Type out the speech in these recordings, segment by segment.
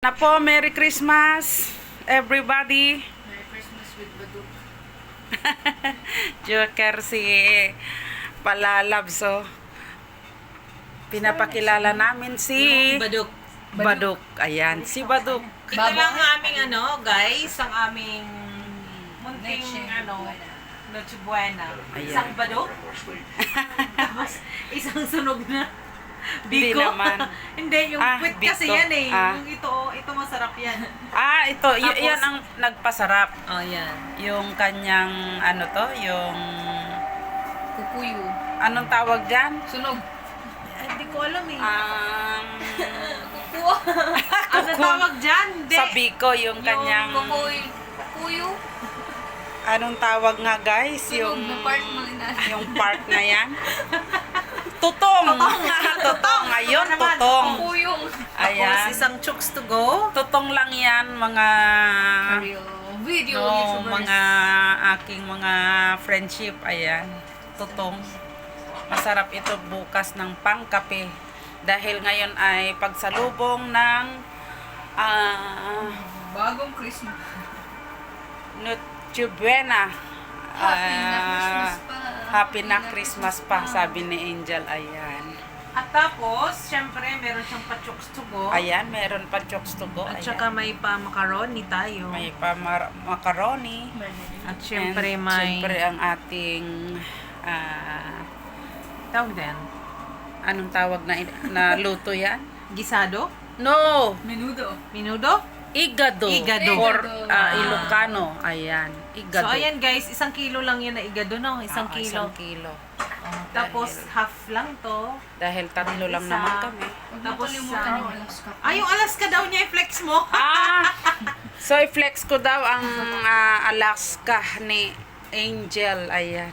Na po, Merry Christmas, everybody. Merry Christmas with Baduk. Joker si Palalabso. Pinapakilala namin si Baduk. Baduk. Ayan, si Baduk. Ito lang ang aming ano, guys, ang aming munting ano, Noche Buena. Ayan. Isang badok. Tapos isang sunog na. Hindi Biko. naman. Hindi, yung Ah, quit kasi biko. yan eh. Ah. Yung ito, oh, ito masarap yan. Ah, ito, y- Tapos- yan ang nagpasarap. Oh, yan. Yung kanyang, ano to, yung, Kukuyu. anong tawag dyan? Sunog. Hindi ko alam eh. Um, Kukuha. ano tawag dyan? Hindi. sa Biko, yung kanyang, Kukuy. Kukuyu. anong tawag nga guys? Sunog Yung, na part mo yung part na yan. Tutong! tutong! Ayun, tutong! Kukuyong. Ayan. Tapos isang chooks to go. Tutong lang yan, mga Real video no, YouTubers. mga aking mga friendship. Ayan, tutong. Masarap ito bukas ng pangkape. Dahil ngayon ay pagsalubong ng ah Bagong Christmas. Noche Buena. Happy na Ah, Christmas pa. Happy na Christmas pa, sabi ni Angel. Ayan. At tapos, syempre, meron siyang pa-chooks to go. Ayan, meron pa chokes to go. At Ayan. saka may pa macaroni tayo. May pa mar- macaroni. At syempre And may... Syempre ang ating ah, Tawag din. anong tawag na na luto yan? Gisado? No, Menudo. Minudo? Igado. Igado. For ah, Ah. Ilocano. Ayan, igado. So, ayan guys, isang kilo lang yan na igado, no? Isang Ah, kilo. Isang kilo. Oh, tapos, Dahil- half lang to. Dahil tatlo lang Isa. naman kami. Tapos, ah, yung Alaska. Ah, yung Alaska daw niya, i-flex mo. Ah, so i-flex ko daw ang ah, Alaska ni Angel. Ayan.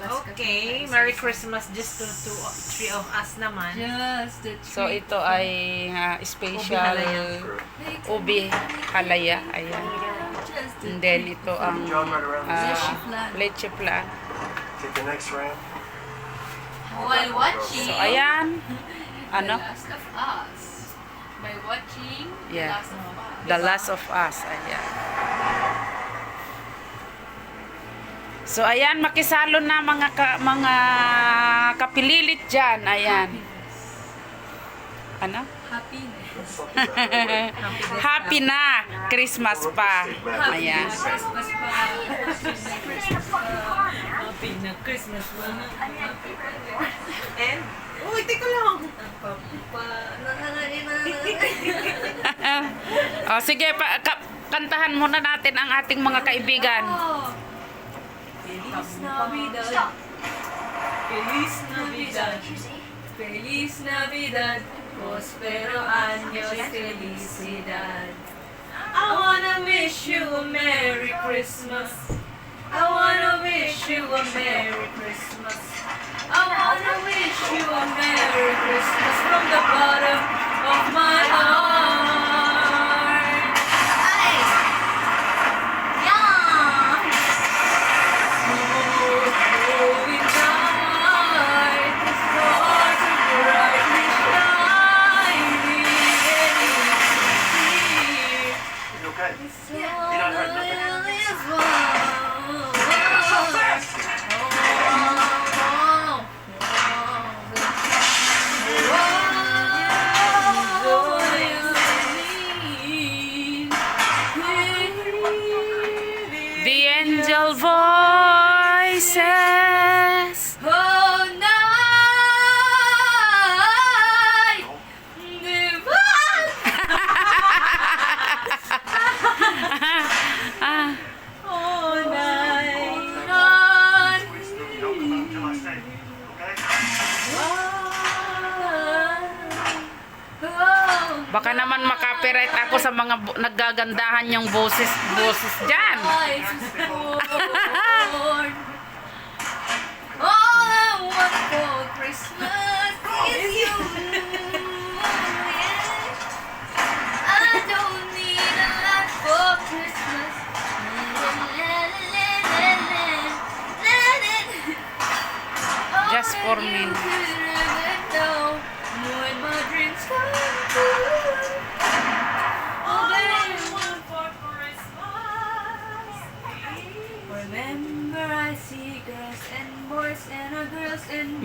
Okay, Merry Christmas just to, to three of us naman. Just the So treat. ito ay ah, special ubi halaya. Ayan. And then ito ang Leche flan. leche flan. Take the next ramp. While watching. So ayan. Ano? The Last of Us. By watching Yeah. The Last of Us. The Last of Us. Ayan. So ayan, makisalo na mga ka, mga kapililit diyan. Ayan. Ano? Happiness. Happy na Christmas pa. Ayan. Pa. Pa. Happy na Christmas mo. And, uy, teka lang. Pa. oh, sige, pa, ka, kantahan muna natin ang ating mga kaibigan. Feliz Navidad. Feliz Navidad. Feliz Navidad. Prospero años felicidad. I wanna wish you a Merry Christmas. I wanna wish you a Merry Christmas. I wanna wish you a Merry Christmas from the bottom of my heart. Voices. Oh, night. Ah, Oh, night. Oh, baka naman makapiright ako sa mga naggagandahan yung boses boses diyan.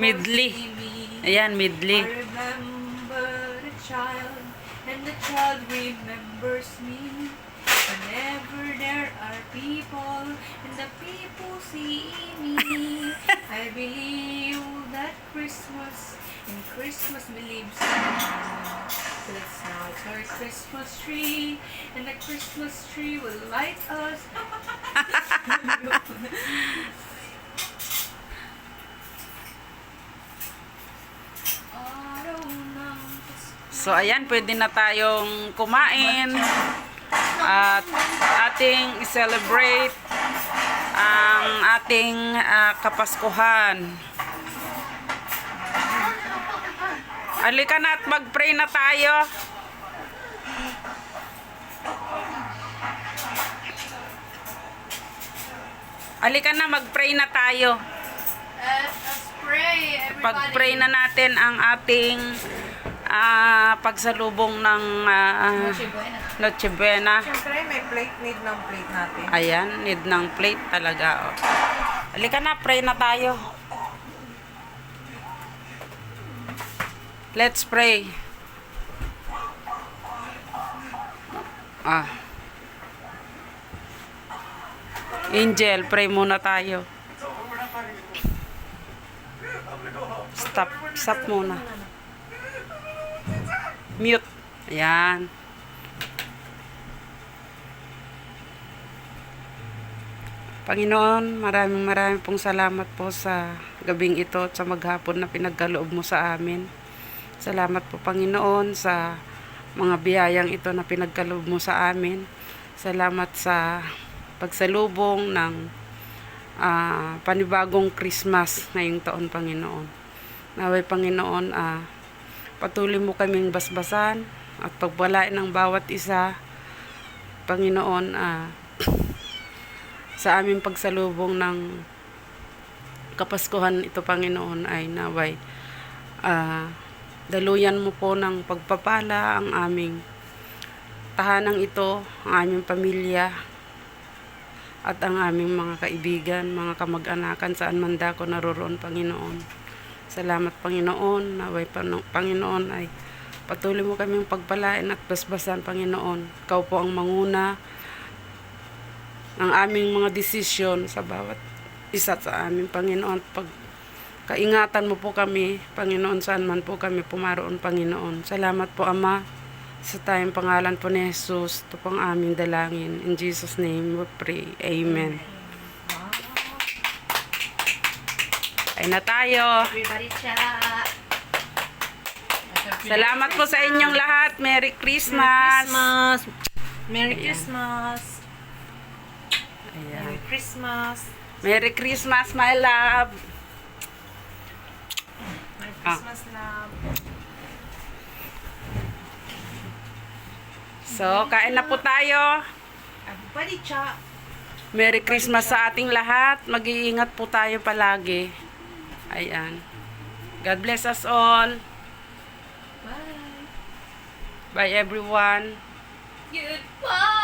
Midley. Ayan, midley. I remember the child and the child remembers me. Whenever there are people and the people see me, I believe that Christmas and Christmas believes in me. Let's now our Christmas tree, and the Christmas tree will light us. So ayan, pwede na tayong kumain at ating celebrate ang ating ah, kapaskuhan. Halika na at mag-pray na tayo. Halika na, mag-pray na tayo. Pag-pray na natin ang ating ah, pagsalubong ng Noche buena. Noche Buena. Siyempre, may plate need ng plate natin. Ayan, need ng plate talaga. Oh. Halika na, pray na tayo. Let's pray. Ah. Angel, pray muna tayo. Stop, stop muna. Mute. Ayan. Panginoon, maraming maraming pong salamat po sa gabing ito at sa maghapon na pinagkaloob mo sa amin. Salamat po Panginoon sa mga biyayang ito na pinagkaloob mo sa amin. Salamat sa pagsalubong ng ah, panibagong Christmas ngayong taon Panginoon. Naway Panginoon, ah, patuloy mo kaming basbasan at pagwalain ng bawat isa. Panginoon, ah, sa aming pagsalubong ng kapaskuhan ito Panginoon ay naway ah, daluyan mo po ng pagpapala ang aming tahanang ito, ang aming pamilya at ang aming mga kaibigan, mga kamag-anakan saan man dako naroroon Panginoon. Salamat Panginoon, naway Panginoon ay patuloy mo kaming pagpalain at basbasan Panginoon. Ikaw po ang manguna ng aming mga desisyon sa bawat isa sa aming Panginoon. Pag kaingatan mo po kami, Panginoon, saan man po kami pumaroon, Panginoon. Salamat po, Ama, sa tayong pangalan po ni Jesus. Ito po ang aming dalangin. In Jesus' name we pray. Amen. Ay na tayo. Salamat po sa inyong lahat. Merry Christmas. Christmas! Merry. Christmas! Ayan. Merry Christmas! Merry Christmas, my love. Ah. Christmas, love! So, kain na po tayo. Everybody chat! Merry Christmas sa ating lahat. Mag-iingat po tayo palagi. Ayan. God bless us all. Bye. Bye everyone. Goodbye.